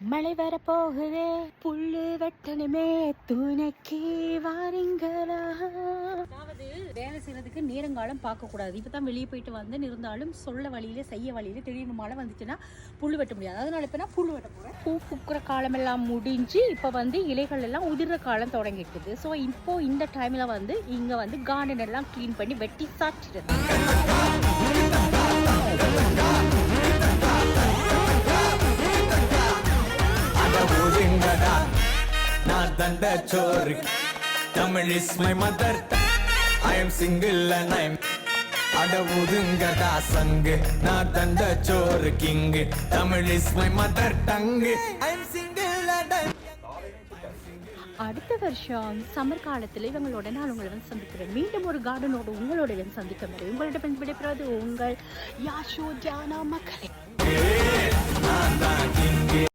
மழை வர போகுதே. புல்லு வெட்டணுமே துணைக்கு வாரீங்களா? அதாவது வேலை செய்யறதுக்கு நேரங்காலம் பார்க்க கூடாது இப்போ தான் வெளியே போயிட்டு வந்து இருந்தாலும் சொல்ல வழியில செய்ய வழியில திடீர்னு மழை வந்துச்சுன்னா புல் வெட்ட முடியாது. அதனால இப்போ நான் புல் வெட்ட போறேன். பூ பூக்கிற காலமெல்லாம் முடிஞ்சு இப்போ வந்து இலைகள் எல்லாம் உதிர்ற காலம் தொடங்கிட்டுது. ஸோ இப்போ இந்த டைம்ல வந்து இங்க வந்து கார்டன் எல்லாம் க்ளீன் பண்ணி வெட்டி சாச்சிடுது ஒதுங்கடா நான் தண்ட சோறு Tamil is my mother I am single and I அட ஒதுங்கடா சங்கு நான் தண்ட சோறு king Tamil is my mother tongue I am single and I அடுத்த வருஷம் சம்மர் காலத்தில் இவங்களோட நான் உங்களை வந்து சந்திக்கிறேன். மீண்டும் ஒரு கார்டனோட உங்களோட வந்து சந்திக்க முடியும் உங்கள்கிட்ட வந்து விடைபெறுவது உங்கள் யாஷோ ஜானா மக்களே.